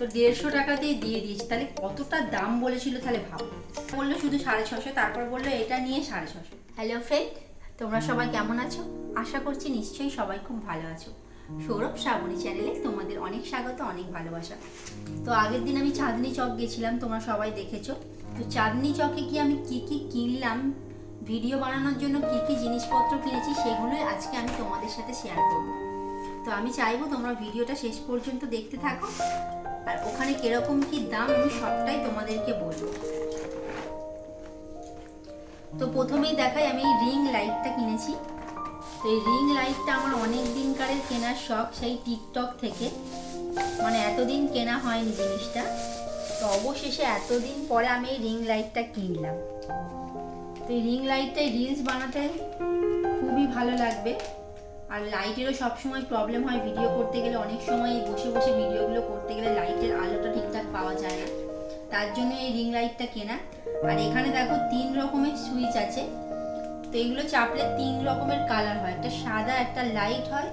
তো দেড়শো টাকাতেই দিয়ে দিয়েছি। তাহলে কতটা দাম বলেছিল তাহলে ভাবো। বলল শুধু সাড়ে ছশো, তারপর বলল এটা নিয়ে সাড়ে ছশো। হ্যালো ফ্রেন্ড তোমরা সবাই কেমন আছো? আশা করছি নিশ্চয়ই সবাই খুব ভালো আছো। সৌরভ শ্রাবণী চ্যানেলে তোমাদের অনেক স্বাগত, অনেক ভালোবাসা। তো আগের দিন আমি চাঁদনি চক গেছিলাম, তোমরা সবাই দেখেছ। তো চাঁদনি চকে কি আমি কি কি কিনলাম, ভিডিও বানানোর জন্য কি কি জিনিসপত্র কিনেছি, সেগুলোই আজকে আমি তোমাদের সাথে শেয়ার করব। তো আমি চাইব তোমরা ভিডিওটা শেষ পর্যন্ত দেখতে থাকো। আর ওখানে কীরকম কি দাম, আমি সবটাই তোমাদেরকে বলব। তো প্রথমেই দেখাই, আমি রিং লাইটটা কিনেছি। তো এই রিং লাইটটা আমার অনেক দিনকারের কেনার শখ, সেই টিকটক থেকে। মানে এতদিন কেনা হয়নি জিনিসটা। তো অবশেষে এতদিন পরে আমি এই রিং লাইটটা কিনলাম। তো এই রিং লাইটটাই রিলস বানাতে খুবই ভালো লাগবে। আর লাইটেরও সবসময় প্রবলেম হয়। ভিডিও করতে গেলে অনেক সময় বসে বসে ভিডিওগুলো করতে গেলে লাইটের আলোটা ঠিকঠাক পাওয়া যায় না। তার জন্য এই রিং লাইটটা কেনা। আর এখানে দেখো তিন রকমের সুইচ আছে। তো এগুলো চাপলে তিন রকমের কালার হয়। একটা সাদা, একটা লাইট হয়,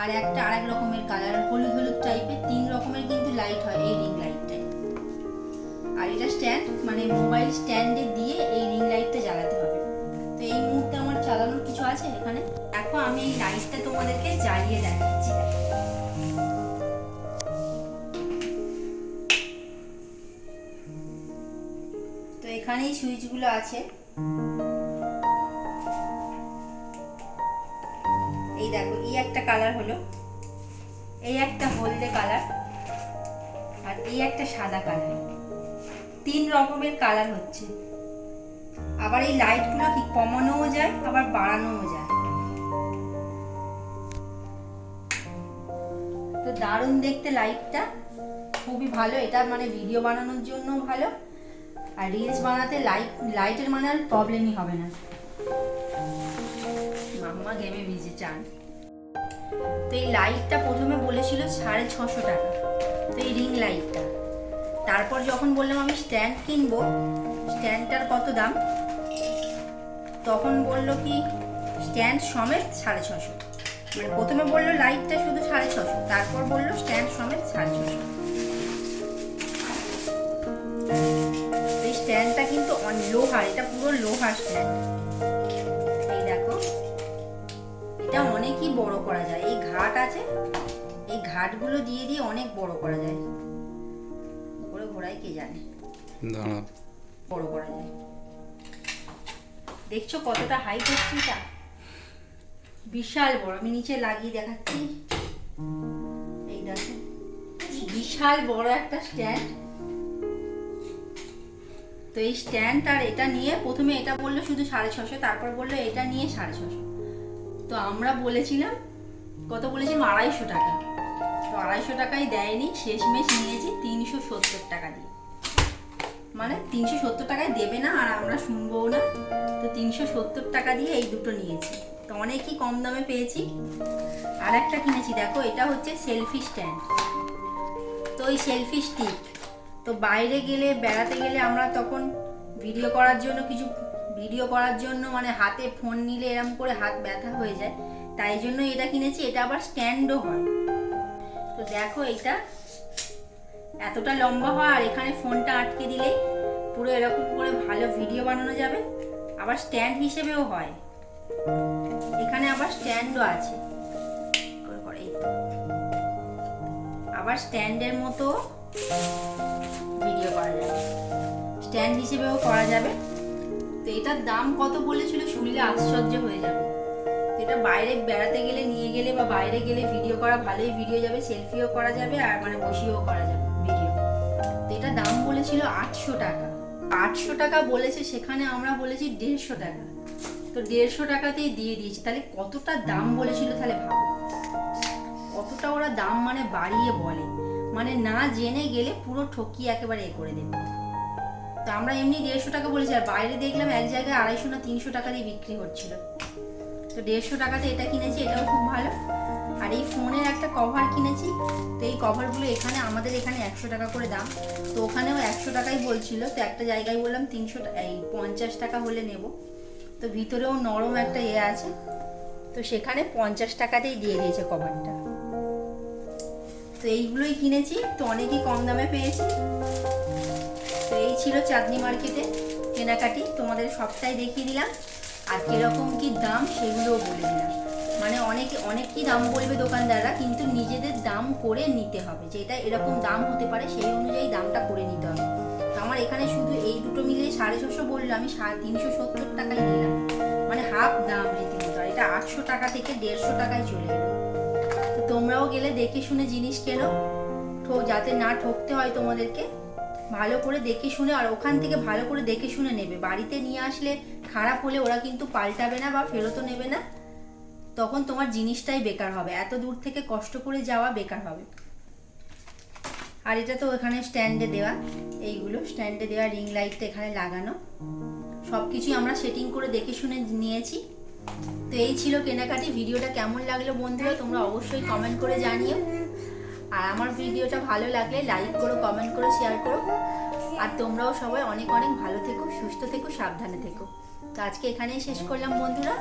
আর একটা আরেক রকমের কালার হলুদ হলুদ টাইপের তিন রকমের কিন্তু লাইট হয় এই রিং লাইটটায় আর এটা স্ট্যান্ড মানে মোবাইল স্ট্যান্ডে দিয়ে এই তো এখানেই সুইচগুলো আছে। এই দেখো, এই একটা কালার হলো। এই একটা হলদে কালার আর এই একটা সাদা কালার। তিন রকমের কালার হচ্ছে। আবার এই লাইটগুলো কি কমানোও যায়, আবার বাড়ানোও যায়। তো দারুণ দেখতে লাইটটা। খুবই ভালো, এটা মানে ভিডিও বানানোর জন্য ভালো। আর রিলস বানাতে লাইট লাইটের মানে আর প্রবলেমই হবে না। মাম্মা গেমে ভিজে চান। তো এই লাইটটা প্রথমে বলেছিল সাড়ে ছশো টাকা। তো এই রিং লাইটটা তারপর যখন বললাম আমি স্ট্যান্ড কিনবো স্ট্যান্ডটার কত দাম? তখন বলল কি স্ট্যান্ড সমেত সাড়ে ছশো। মানে প্রথমে বলল লাইটটা শুধু সাড়ে ছশো, তারপর বলল স্ট্যান্ড সমেত সাড়ে ছশো। লোহার এটা পুরো লোহার স্ট্যান্ড এই দেখো এটা অনেকই বড় করা যায়। এই ঘাট আছে এই ঘাটগুলো দিয়ে দিয়ে অনেক বড় করা যায়। করে ঘোড়ায় কে জানে? বড় করা যায়। দেখছ কতটা হাইট হচ্ছে এটা? বিশাল বড়। আমি নিচে লাগিয়ে দেখাচ্ছি। এই দেখো বিশাল বড় একটা স্ট্যান্ড তো এই স্ট্যান্ড আর এটা নিয়ে প্রথমে এটা বলল শুধু সাড়ে ছশো, তারপর বলল এটা নিয়ে সাড়ে ছশো। তো আমরা বলেছিলাম, কত বলেছিলাম? আড়াইশো টাকা। তো আড়াইশো টাকায় দেয়নি, শেষমেশ নিয়েছি তিনশো সত্তর টাকা দিয়ে। মানে তিনশো সত্তর টাকায় দেবে না আর আমরা শুনবও না। তো তিনশো সত্তর টাকা দিয়ে এই দুটো নিয়েছি। তো অনেকই কম দামে পেয়েছি। আর একটা কিনেছি, দেখো, এটা হচ্ছে সেলফি স্ট্যান্ড তো ওই সেলফি স্টিক তো বাইরে গেলে, বেড়াতে গেলে আমরা তখন ভিডিও করার জন্য কিছু ভিডিও করার জন্য মানে হাতে ফোন নিলে এরম করে হাত ব্যথা হয়ে যায়। তাই জন্য এটা কিনেছি, এটা আবার স্ট্যান্ডও হয়। তো দেখো এটা এতটা লম্বা হয়, আর এখানে ফোনটা আটকে দিলেই পুরো এরকম করে ভালো ভিডিও বানানো যাবে। আবার স্ট্যান্ড হিসেবেও হয়। এখানে আবার স্ট্যান্ডও আছে। আবার স্ট্যান্ডের মতো স্ট্যান্ড হিসেবেও করা যাবে। তো এটার দাম কত বলেছিল শুনলে আশ্চর্য হয়ে যাবে। এটা বাইরে বেড়াতে গেলে, নিয়ে গেলে বা বাইরে গেলে ভিডিও করা ভালোই ভিডিও যাবে সেলফিও করা যাবে আর মানে বসিয়েও করা যাবে ভিডিও তো এটা দাম বলেছিল আটশো টাকা। আটশো টাকা বলেছে, সেখানে আমরা বলেছি দেড়শো টাকা। তো দেড়শো টাকাতেই দিয়ে দিয়েছি। তাহলে কতটা দাম বলেছিল তাহলে ভাবো। কতটা ওরা দাম মানে বাড়িয়ে বলে। মানে না জেনে গেলে পুরো ঠকিয়ে একেবারে এ করে দেবে। তো আমরা এমনি দেড়শো টাকা বলেছি, আর বাইরে দেখলাম এক জায়গায় আড়াইশো না তিনশো টাকা দিয়ে বিক্রি হচ্ছিল। তো দেড়শো টাকাতে এটা কিনেছি, এটাও খুব ভালো। আর এই ফোনের একটা কভার কিনেছি, তো এই কভারগুলো এখানে, আমাদের এখানে একশো টাকা করে দাম। তো ওখানেও একশো টাকাই বলছিল, তো একটা জায়গায় বললাম তিনশো এই পঞ্চাশ টাকা হলে নেব। তো ভিতরেও নরম একটা ইয়ে আছে, তো সেখানে পঞ্চাশ টাকাতেই দিয়ে দিয়েছে কভারটা তো এইগুলোই কিনেছি, তো অনেকই কম দামে পেয়েছি। তো এই ছিল চাঁদনি মার্কেটে। কেনাকাটি তোমাদের সবটাই দেখিয়ে দিলাম। আর কীরকম কী দাম সেগুলোও বলে দিলাম। মানে অনেকে অনেক কি দাম বলবে দোকানদাররা, কিন্তু নিজেদের দাম করে নিতে হবে। যেটা এরকম দাম হতে পারে, সেই অনুযায়ী দামটা করে নিতে হবে। আমার এখানে শুধু এই দুটো মিলিয়ে সাড়ে ছশো বলল আমি সাড়ে তিনশো সত্তর টাকায় নিলাম মানে হাফ দাম রীতিমতো আর এটা আটশো টাকা থেকে দেড়শো টাকায় চলে এলো। তো তোমরাও গেলে দেখে শুনে জিনিস কেনো। যাতে না ঠকতে হয় তোমাদেরকে। ভালো করে দেখে শুনে আর ওখান থেকে ভালো করে দেখে শুনে নেবে। বাড়িতে নিয়ে আসলে খারাপ হলে ওরা কিন্তু পাল্টাবে না বা ফেরতও নেবে না। তখন তোমার জিনিসটাই বেকার হবে। এত দূর থেকে কষ্ট করে যাওয়া বেকার হবে। আর এটা তো এখানে স্ট্যান্ডে দেওয়া। এইগুলো স্ট্যান্ডে দেওয়া রিং লাইটটা এখানে লাগানো। সব কিছুই আমরা সেটিং করে দেখে শুনে নিয়েছি। তো এই ছিল কেনাকাটি। ভিডিওটা কেমন লাগল বন্ধুরা, তোমরা অবশ্যই কমেন্ট করে জানিও। আর আমার ভিডিওটা ভালো লাগলে লাইক করো কমেন্ট করো শেয়ার করো। আর তোমরাও সবাই অনেক অনেক ভালো থেকো, সুস্থ থেকো, সাবধানে থেকো। তো আজকে এখানেই শেষ করলাম বন্ধুরা।